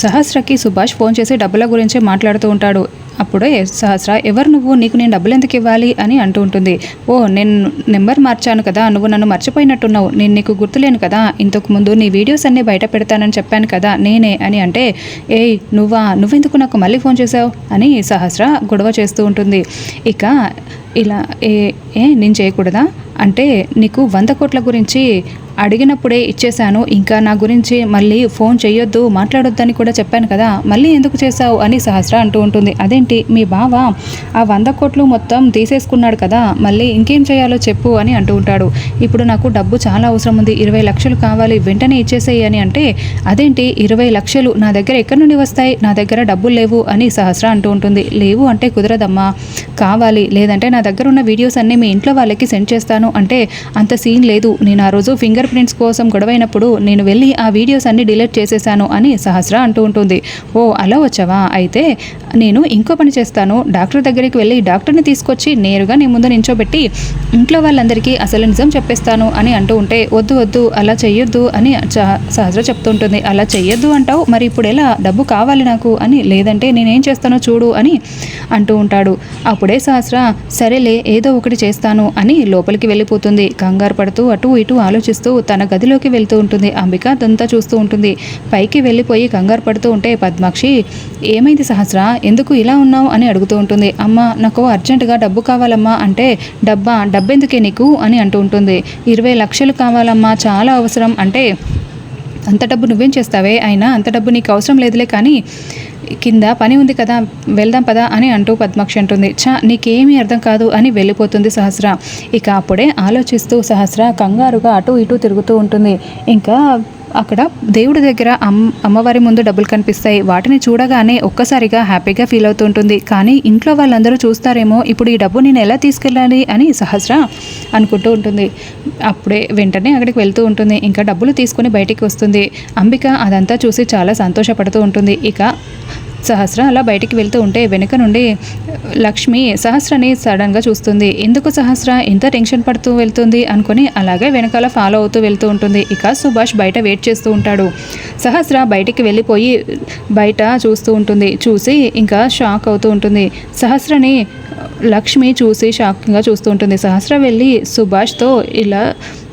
సహస్రకి Subhash phone చేసి డబ్బుల గురించి మాట్లాడుతూ ఉంటాడు. అప్పుడే సహస్ర ఎవరు నువ్వు? నీకు నేను డబ్బులు ఎందుకు ఇవ్వాలి అని అంటూ ఉంటుంది. ఓ నేను నెంబర్ మార్చాను కదా నువ్వు నన్ను మర్చిపోయినట్టున్నావు. నేను నీకు గుర్తులేను కదా ఇంతకు ముందు నీ వీడియోస్ అన్నీ బయట పెడతానని చెప్పాను కదా నేనే అని అంటే ఏయ్ నువ్వా? నువ్వెందుకు నాకు మళ్ళీ ఫోన్ చేసావు అని సహస్ర గొడవ చేస్తూ ఉంటుంది. ఇక ఇలా ఏ ఏ నేను చేయకూడదా? అంటే నీకు వంద కోట్ల గురించి అడిగినప్పుడే ఇచ్చేశాను. ఇంకా నా గురించి మళ్ళీ ఫోన్ చేయొద్దు మాట్లాడొద్దని కూడా చెప్పాను కదా మళ్ళీ ఎందుకు చేశావు? అని సహస్ర అంటూ ఉంటుంది. అదేంటి మీ బావ ఆ వంద కోట్లు మొత్తం తీసేసుకున్నాడు కదా మళ్ళీ ఇంకేం చేయాలో చెప్పు అని అంటూ ఉంటాడు. ఇప్పుడు నాకు డబ్బు చాలా అవసరం ఉంది ఇరవై లక్షలు కావాలి వెంటనే ఇచ్చేసేయి అని అంటే అదేంటి? ఇరవై లక్షలు నా దగ్గర ఎక్కడి నుండి వస్తాయి? నా దగ్గర డబ్బులు లేవు అని సహస్ర అంటూ ఉంటుంది. లేవు అంటే కుదరదమ్మా. కావాలి లేదంటే నా దగ్గర ఉన్న వీడియోస్ అన్నీ మీ ఇంట్లో వాళ్ళకి సెండ్ చేస్తాను అంటే అంత సీన్ లేదు. నేను ఆ రోజు ఫింగర్ ప్రింట్స్ కోసం గొడవైనప్పుడు నేను వెళ్ళి ఆ వీడియోస్ అన్ని డిలీట్ చేసేసాను అని సహస్ర అంటూ ఉంటుంది. ఓ అలా వచ్చావా? అయితే నేను ఇంకో పని చేస్తాను. డాక్టర్ దగ్గరికి వెళ్ళి డాక్టర్ని తీసుకొచ్చి నేరుగా నీ ముందు నించోబెట్టి ఇంట్లో వాళ్ళందరికీ అసలు నిజం చెప్పేస్తాను అని అంటూ ఉంటే వద్దు వద్దు అలా చెయ్యొద్దు అని సహజ చెప్తుంటుంది. అలా చెయ్యొద్దు అంటావు? మరి ఇప్పుడు ఎలా? డబ్బు కావాలి నాకు అని లేదంటే నేనేం చేస్తానో చూడు అని అంటూ ఉంటాడు. అప్పుడే సహస్ర సరేలే ఏదో ఒకటి చేస్తాను అని లోపలికి వెళ్ళిపోతుంది. కంగారు పడుతూ అటు ఇటు ఆలోచిస్తూ తన గదిలోకి వెళ్తూ ఉంటుంది. అంబిక అదంతా చూస్తూ ఉంటుంది. పైకి వెళ్ళిపోయి కంగారు పడుతూ ఉంటే పద్మాక్షి ఏమైంది సహస్ర? ఎందుకు ఇలా ఉన్నావు అని అడుగుతూ ఉంటుంది. అమ్మ నాకు అర్జెంటుగా డబ్బు కావాలమ్మా అంటే డబ్బా డబ్బెందుకే నీకు అని అంటూ ఉంటుంది. ఇరవై లక్షలు కావాలమ్మా చాలా అవసరం అంటే అంత డబ్బు నువ్వేం చేస్తావే? అయినా అంత డబ్బు నీకు అవసరం లేదులే కానీ కింద పని ఉంది కదా వెళ్దాం పదా అని అంటూ పద్మాక్షి అంటుంది. చా నీకేమీ అర్థం కాదు అని వెళ్ళిపోతుంది సహస్ర. ఇక అప్పుడే ఆలోచిస్తూ సహస్ర కంగారుగా అటు ఇటు తిరుగుతూ ఉంటుంది. ఇంకా అక్కడ దేవుడి దగ్గర అమ్మ అమ్మవారి ముందు డబ్బులు కనిపిస్తాయి. వాటిని చూడగానే ఒక్కసారిగా హ్యాపీగా ఫీల్ అవుతూ ఉంటుంది. కానీ ఇంట్లో వాళ్ళందరూ చూస్తారేమో ఇప్పుడు ఈ డబ్బు నేను ఎలా తీసుకెళ్ళాలి? అని సహస్ర అనుకుంటూ ఉంటుంది. అప్పుడే వెంటనే అక్కడికి వెళ్తూ ఉంటుంది. ఇంకా డబ్బులు తీసుకొని బయటికి వస్తుంది. అంబిక అదంతా చూసి చాలా సంతోషపడుతూ ఉంటుంది. ఇక సహస్ర అలా బయటికి వెళ్తూ ఉంటే వెనుక నుండి లక్ష్మి సహస్రని సడన్గా చూస్తుంది. ఎందుకు సహస్ర? ఎంత టెన్షన్ పడుతూ వెళ్తుంది అనుకుని అలాగే వెనకాల ఫాలో అవుతూ వెళ్తూ ఉంటుంది. ఇక సుభాష్ బయట వెయిట్ చేస్తూ ఉంటాడు. సహస్ర బయటికి వెళ్ళిపోయి బయట చూస్తూ ఉంటుంది. చూసి ఇంకా షాక్ అవుతూ ఉంటుంది. సహస్రని లక్ష్మి చూసి షాకింగ్గా చూస్తూ ఉంటుంది. సహస్ర వెళ్ళి సుభాష్తో ఇలా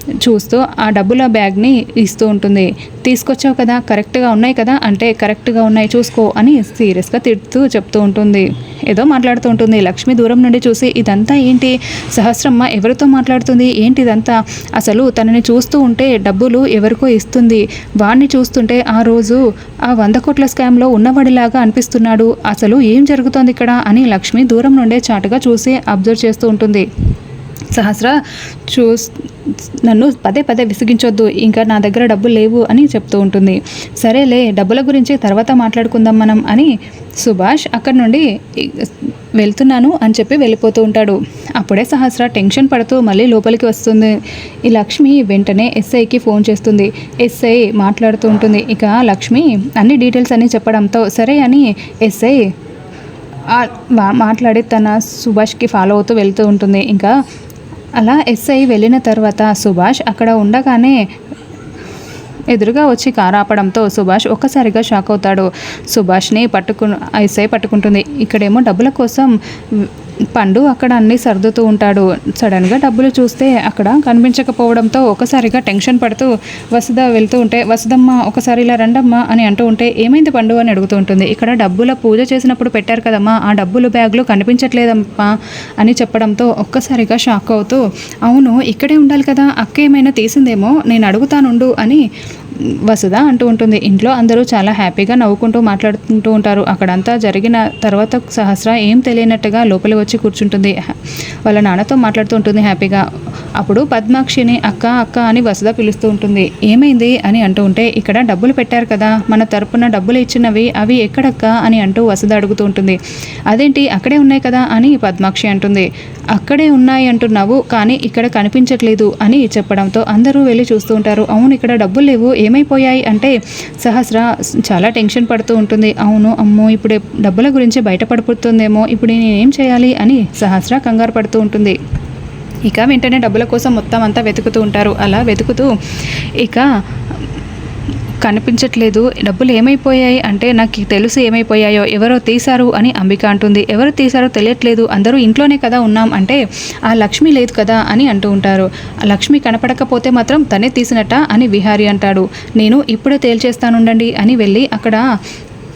చూస్తూ ఆ డబ్బుల బ్యాగ్ని ఇస్తూ ఉంటుంది. తీసుకొచ్చావు కదా కరెక్ట్గా ఉన్నాయి కదా అంటే కరెక్ట్గా ఉన్నాయి చూసుకో అని సీరియస్గా తిడుతూ చెప్తూ ఉంటుంది. ఏదో మాట్లాడుతూ ఉంటుంది. లక్ష్మి దూరం నుండి చూసి ఇదంతా ఏంటి? సహస్రమ్మ ఎవరితో మాట్లాడుతుంది? ఏంటి ఇదంతా అసలు తనని చూస్తూ ఉంటే డబ్బులు ఎవరికో ఇస్తుంది. వాడిని చూస్తుంటే ఆ రోజు ఆ వంద కోట్ల స్కామ్లో ఉన్నవాడిలాగా అనిపిస్తున్నాడు. అసలు ఏం జరుగుతోంది ఇక్కడ? అని లక్ష్మి దూరం నుండే చాటుగా చూసి అబ్జర్వ్ చేస్తూ ఉంటుంది. సహస్ర చూస్ నన్ను పదే పదే విసిగించొద్దు ఇంకా నా దగ్గర డబ్బులు లేవు అని చెప్తూ ఉంటుంది. సరేలే డబ్బుల గురించి తర్వాత మాట్లాడుకుందాం మనం అని సుభాష్ అక్కడి నుండి వెళ్తున్నాను అని చెప్పి వెళ్ళిపోతూ ఉంటాడు. అప్పుడే సహస్ర టెన్షన్ పడుతూ మళ్ళీ లోపలికి వస్తుంది. ఈ లక్ష్మి వెంటనే ఎస్ఐకి ఫోన్ చేస్తుంది. ఎస్ఐ మాట్లాడుతూ ఉంటుంది. ఇక లక్ష్మి అన్ని డీటెయిల్స్ అన్నీ చెప్పడంతో సరే అని ఎస్ఐ మాట్లాడి తన సుభాష్కి ఫాలో అవుతూ వెళ్తూ ఉంటుంది. ఇంకా అలా ఎస్ఐ వెళ్ళిన తర్వాత సుభాష్ అక్కడ ఉండగానే ఎదురుగా వచ్చి కారు ఆపడంతో సుభాష్ ఒక్కసారిగా షాక్ అవుతాడు. సుభాష్ని పట్టుకు ఎస్ఐ పట్టుకుంటుంది. ఇక్కడేమో డబ్బుల కోసం పండు అక్కడ అన్ని సర్దుతూ ఉంటాడు. సడన్గా డబ్బులు చూస్తే అక్కడ కనిపించకపోవడంతో ఒకసారిగా టెన్షన్ పడుతూ వసుధ వెళ్తూ ఉంటే వసుదమ్మ ఒకసారి ఇలా రండమ్మా అని అంటూ ఉంటే ఏమైంది పండు? అని అడుగుతూ ఉంటుంది. ఇక్కడ డబ్బుల పూజ చేసినప్పుడు పెట్టారు కదమ్మా ఆ డబ్బులు బ్యాగ్లో కనిపించట్లేదమ్మా అని చెప్పడంతో ఒక్కసారిగా షాక్ అవుతూ అవును ఇక్కడే ఉండాలి కదా అక్క ఏమైనా తీసిందేమో నేను అడుగుతానుండు అని వసుధ అంటూ ఉంటుంది. ఇంట్లో అందరూ చాలా హ్యాపీగా నవ్వుకుంటూ మాట్లాడుకుంటూ ఉంటారు. అక్కడంతా జరిగిన తర్వాత సహస్ర ఏం తెలియనట్టుగా లోపలి వచ్చి కూర్చుంటుంది. వాళ్ళ నాన్నతో మాట్లాడుతూ ఉంటుంది హ్యాపీగా. అప్పుడు పద్మాక్షిని అక్క అక్క అని వసుధ పిలుస్తూ ఉంటుంది. ఏమైంది అని అంటూ ఉంటే ఇక్కడ డబ్బులు పెట్టారు కదా మన తరపున డబ్బులు ఇచ్చినవి అవి ఎక్కడక్క అని అంటూ వసుధ అడుగుతూ ఉంటుంది. అదేంటి అక్కడే ఉన్నాయి కదా అని పద్మాక్షి అంటుంది. అక్కడే ఉన్నాయి అంటున్నావు కానీ ఇక్కడ కనిపించట్లేదు అని చెప్పడంతో అందరూ వెళ్ళి చూస్తూ ఉంటారు. అవును ఇక్కడ డబ్బులు లేవు ఏమైపోయాయి అంటే సహస్ర చాలా టెన్షన్ పడుతూ ఉంటుంది. అవును అమ్మో ఇప్పుడు డబ్బుల గురించి బయటపడిపోతుందేమో ఇప్పుడు నేను ఏం చేయాలి అని సహస్ర కంగారు పడుతూ ఉంటుంది. ఇక వెంటనే డబ్బుల కోసం మొత్తం అంతా వెతుకుతూ ఉంటారు. అలా వెతుకుతూ ఇక కనిపించట్లేదు. డబ్బులు ఏమైపోయాయి అంటే నాకు తెలుసు ఏమైపోయాయో ఎవరో తీశారు అని అంబిక అంటుంది. ఎవరు తీశారో తెలియట్లేదు. అందరూ ఇంట్లోనే కదా ఉన్నాం అంటే ఆ లక్ష్మి లేదు కదా అని అంటూ ఉంటారు. ఆ లక్ష్మి కనపడకపోతే మాత్రం తనే తీసినట్ట అని విహారి అంటాడు. నేను ఇప్పుడే తేల్చేస్తానుండండి అని వెళ్ళి అక్కడ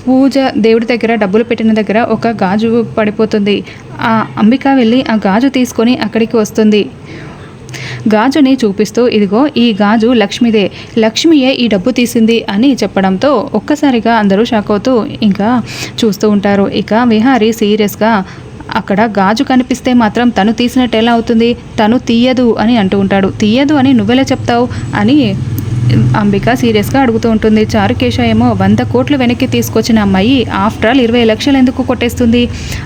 పూజ దేవుడి దగ్గర డబ్బులు పెట్టిన దగ్గర ఒక గాజు పడిపోతుంది. ఆ అంబిక వెళ్ళి ఆ గాజు తీసుకొని అక్కడికి వస్తుంది. గాజుని చూపిస్తూ ఇదిగో ఈ గాజు లక్ష్మిదే లక్ష్మియే ఈ డబ్బు తీసింది అని చెప్పడంతో ఒక్కసారిగా అందరూ షాక్ అవుతూ ఇంకా చూస్తూ ఉంటారు. ఇక విహారీ సీరియస్గా అక్కడ గాజు కనిపిస్తే మాత్రం తను తీసినట్టు ఎలా అవుతుంది? తను తీయదు అని అంటూ ఉంటాడు. తీయదు అని నువ్వెలా చెప్తావు? అని అంబిక సీరియస్గా అడుగుతూ ఉంటుంది. చారుకేశ ఏమో వంద కోట్లు వెనక్కి తీసుకొచ్చిన అమ్మాయి ఆఫ్టర్ ఆల్ ఇరవై లక్షలు ఎందుకు కొట్టేస్తుంది?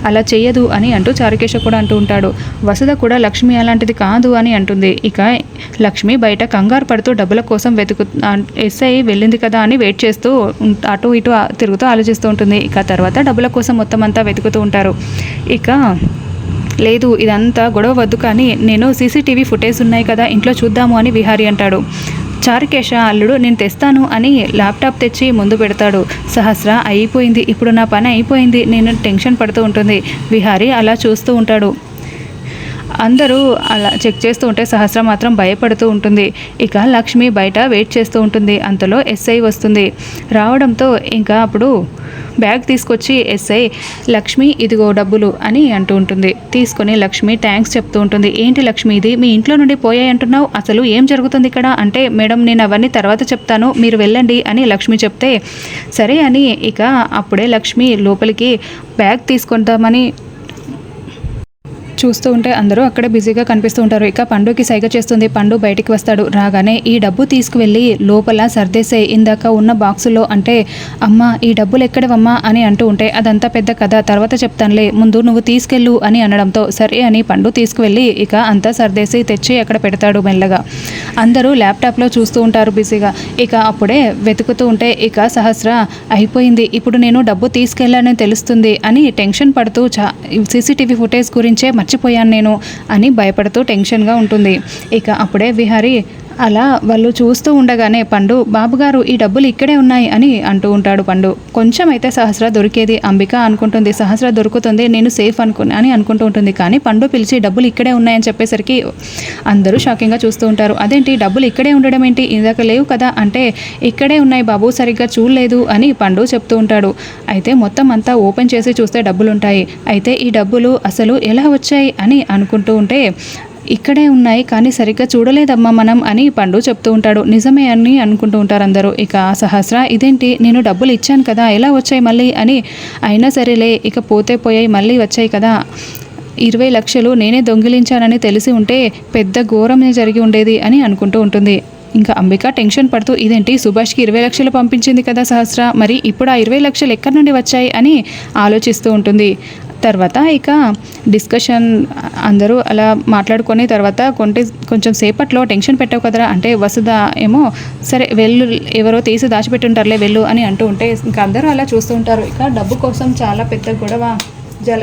అలా చేయదు అని అంటూ చారుకేశ కూడా అంటూ ఉంటాడు. వసుధ కూడా లక్ష్మి అలాంటిది కాదు అని అంటుంది. ఇక లక్ష్మి బయట కంగారు పడుతూ డబ్బుల కోసం వెతుకు ఎస్ఐ వెళ్ళింది కదా అని వెయిట్ చేస్తూ అటు ఇటు తిరుగుతూ ఆలోచిస్తూ ఉంటుంది. ఇక తర్వాత డబ్బుల కోసం మొత్తం అంతా వెతుకుతూ ఉంటారు. ఇక లేదు ఇదంతా గొడవ వద్దు కానీ నేను సీసీటీవీ ఫుటేజ్ ఉన్నాయి కదా ఇంట్లో చూద్దాము అని విహారీ అంటాడు. చారుకేశ అల్లుడు నేను తెస్తాను అని ల్యాప్టాప్ తెచ్చి ముందు పెడతాడు. సహస్ర అయిపోయింది ఇప్పుడు నా పని అయిపోయింది నేను టెన్షన్ పడుతూ ఉంటుంది విహారి అలా చూస్తూ ఉంటాడు. అందరూ అలా చెక్ చేస్తూ ఉంటే సహస్ర మాత్రం భయపడుతూ ఉంటుంది. ఇక లక్ష్మి బయట వెయిట్ చేస్తూ ఉంటుంది. అంతలో ఎస్ఐ వస్తుంది. రావడంతో ఇంకా అప్పుడు బ్యాగ్ తీసుకొచ్చి ఎస్ఐ లక్ష్మి ఇదిగో డబ్బులు అని అంటూ ఉంటుంది. తీసుకొని లక్ష్మి థ్యాంక్స్ చెప్తూ ఉంటుంది. ఏంటి లక్ష్మి ఇది? మీ ఇంట్లో నుండి పోయాయి అంటున్నావు? అసలు ఏం జరుగుతుంది ఇక్కడ? అంటే మేడం నేను అవన్నీ తర్వాత చెప్తాను. మీరు వెళ్ళండి అని లక్ష్మి చెప్తే సరే అని ఇక అప్పుడే లక్ష్మి లోపలికి బ్యాగ్ తీసుకుంటామని చూస్తూ ఉంటే అందరూ అక్కడే బిజీగా కనిపిస్తూ ఉంటారు. ఇక పండుకి సైగ చేస్తుంది. పండు బయటికి వస్తాడు. రాగానే ఈ డబ్బు తీసుకువెళ్ళి లోపల సర్దేసే ఇందాక ఉన్న బాక్సులో అంటే అమ్మ ఈ డబ్బులు ఎక్కడవమ్మా? అని అంటూ ఉంటే అదంతా పెద్ద కథ. తర్వాత చెప్తానులే. ముందు నువ్వు తీసుకెళ్ళు అని అనడంతో సరే అని పండు తీసుకువెళ్ళి ఇక అంతా సర్దేసి తెచ్చి అక్కడ పెడతాడు మెల్లగా. అందరూ ల్యాప్టాప్లో చూస్తూ ఉంటారు బిజీగా. ఇక అప్పుడే వెతుకుతూ ఉంటే ఇక సహస్ర అయిపోయింది. ఇప్పుడు నేను డబ్బు తీసుకెళ్ళానని తెలుస్తుంది అని టెన్షన్ పడుతూ చా సీసీటీవీ ఫుటేజ్ గురించే మర్చిపోయాను నేను అని భయపడుతూ టెన్షన్గా ఉంటుంది. ఇక అప్పుడే విహారీ అలా వాళ్ళు చూస్తూ ఉండగానే పండు బాబుగారు ఈ డబ్బులు ఇక్కడే ఉన్నాయి అని అంటూ ఉంటాడు పండు. కొంచెం అయితే సహస్ర దొరికేది అంబిక అనుకుంటుంది సహస్ర దొరుకుతుంది నేను సేఫ్ అనుకు అని అనుకుంటూ ఉంటుంది. కానీ పండు పిలిచి డబ్బులు ఇక్కడే ఉన్నాయని చెప్పేసరికి అందరూ షాకింగ్గా చూస్తూ ఉంటారు. అదేంటి డబ్బులు ఇక్కడే ఉండడం ఏంటి? ఇందాక లేవు కదా అంటే ఇక్కడే ఉన్నాయి బాబు సరిగ్గా చూడలేదు అని పండు చెప్తూ ఉంటాడు. అయితే మొత్తం అంతా ఓపెన్ చేసి చూస్తే డబ్బులు ఉంటాయి అయితే ఈ డబ్బులు అసలు ఎలా వచ్చాయి అని అనుకుంటూ ఉంటే ఇక్కడే ఉన్నాయి కానీ సరిగ్గా చూడలేదమ్మా మనం అని పండు చెప్తూ ఉంటాడు. నిజమే అని అనుకుంటూ ఉంటారు అందరూ. ఇక సహస్ర ఇదేంటి? నేను డబ్బులు ఇచ్చాను కదా ఎలా వచ్చాయి మళ్ళీ? అని అయినా సరేలే ఇక పోతే పోయాయి మళ్ళీ వచ్చాయి కదా. ఇరవై లక్షలు నేనే దొంగిలించానని తెలిసి ఉంటే పెద్ద ఘోరమే జరిగి ఉండేది అని అనుకుంటూ ఉంటుంది. ఇంకా అంబిక టెన్షన్ పడుతూ ఇదేంటి? సుభాష్కి ఇరవై లక్షలు పంపించింది కదా సహస్ర మరి ఇప్పుడు ఆ ఇరవై లక్షలు ఎక్కడి నుండి వచ్చాయి? అని ఆలోచిస్తూ ఉంటుంది. తర్వాత ఇక డిస్కషన్ అందరూ అలా మాట్లాడుకొని తర్వాత కొంటే కొంచెం సేపట్లో టెన్షన్ పెట్టావు కదరా? అంటే వసుధ ఏమో సరే వెళ్ళు ఎవరో తీసి దాచిపెట్టుంటారులే వెళ్ళు అని అంటూ ఉంటే ఇంకా అందరూ అలా చూస్తూ ఉంటారు. ఇక డబ్బు కోసం చాలా పెద్ద గొడవ జల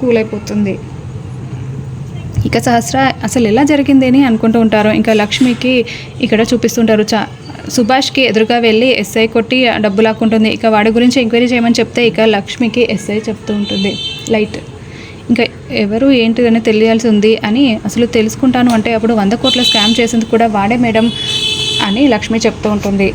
కూలైపోతుంది. ఇక సహస్ర అసలు ఎలా జరిగింది అని అనుకుంటూ ఉంటారు. ఇంకా లక్ష్మికి ఇక్కడ చూపిస్తుంటారు చా సుభాష్కి ఎదురుగా వెళ్ళి ఎస్ఐ కొట్టి డబ్బు లాక్కుంటుంది. ఇక వాడి గురించి ఎంక్వైరీ చేయమని చెప్తే ఇక లక్ష్మికి ఎస్ఐ చెప్తూ ఉంటుంది. లైట్. ఇంకా ఎవరు ఏంటిదని తెలియాల్సి ఉంది అని అసలు తెలుసుకుంటాను అంటే అప్పుడు వంద కోట్ల స్కామ్ చేసింది కూడా వాడే మేడం అని లక్ష్మి చెప్తూ ఉంటుంది.